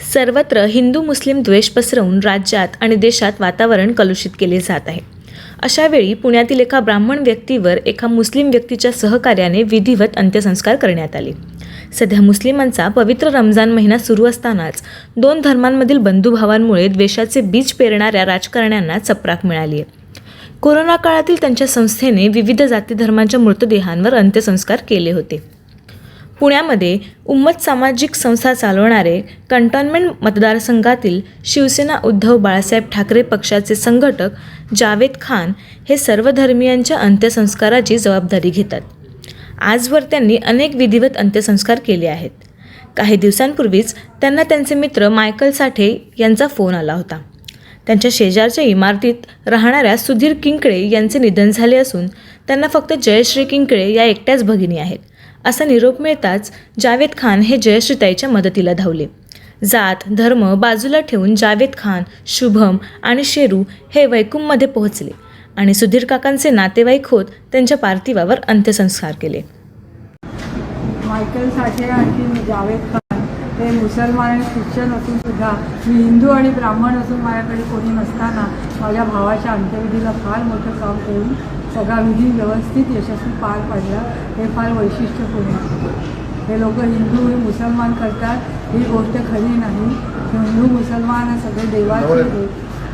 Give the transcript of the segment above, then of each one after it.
सर्वत्र हिंदू मुस्लिम द्वेष पसरवून राज्यात आणि देशात वातावरण कलुषित केले जात आहे. अशावेळी पुण्यातील एका ब्राह्मण व्यक्तीवर एका मुस्लिम व्यक्तीच्या सहकार्याने विधिवत अंत्यसंस्कार करण्यात आले. सध्या मुस्लिमांचा पवित्र रमजान महिना सुरू असतानाच दोन धर्मांमधील बंधुभावांमुळे द्वेषाचे बीज पेरणाऱ्या राजकारण्यांना चपराक मिळाली आहे. कोरोना काळातील त्यांच्या संस्थेने विविध जाती धर्मांच्या मृतदेहांवर अंत्यसंस्कार केले होते. पुण्यामध्ये उम्मत सामाजिक संस्था चालवणारे कंटोन्मेंट मतदारसंघातील शिवसेना उद्धव बाळासाहेब ठाकरे पक्षाचे संघटक जावेद खान हे सर्व धर्मियांच्या अंत्यसंस्काराची जबाबदारी घेतात. आजवर त्यांनी अनेक विधिवत अंत्यसंस्कार केले आहेत. काही दिवसांपूर्वीच त्यांना त्यांचे मित्र मायकल साठे यांचा फोन आला होता. त्यांच्या शेजारच्या इमारतीत राहणाऱ्या सुधीर किंकळे यांचे निधन झाले असून त्यांना फक्त जयश्री किंकळे या एकट्याच भगिनी आहेत. असा निरोप मिळताच जावेद खान हे जयश्रीताईच्या मदतीला धावले. जात धर्म बाजूला ठेवून जावेद खान शुभम आणि शेरू हे वैकुंठमध्ये पोहोचले आणि सुधीर काकांचे नातेवाईक होत त्यांच्या पार्थिवावर अंत्यसंस्कार केले. मायकल साठे आणखी जावेद हे मुसलमान आणि ख्रिश्चन असून सुद्धा मी हिंदू आणि ब्राह्मण असून माझ्याकडे कोणी नसताना माझ्या भावाच्या अंत्यविधीला फार मोठं काम करून सगळा विधी व्यवस्थित यशस्वी पार पाडला हे फार वैशिष्ट्यपूर्ण आहे. हे लोक हिंदू हे मुसलमान करतात ही गोष्ट खरी नाही. हिंदू मुसलमान सगळे देवाची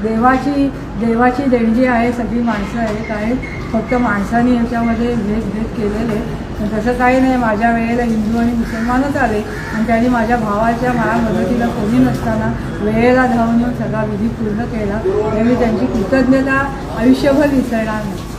देवाची देवाची देणगी आहे सगळी माणसं आहेत आहेत. फक्त माणसाने याच्यामध्ये भेदभेद केलेले पण तसं काही नाही माझ्या वेळेला हिंदू आणि मुसलमानच आले आणि त्यांनी माझ्या भावाच्या माझ्या मदतीला कोणी नसताना वेळेला धावून येऊन सगळा विधी पूर्ण केला. त्यावेळी त्यांची कृतज्ञता आयुष्यभर विसरणार नाही.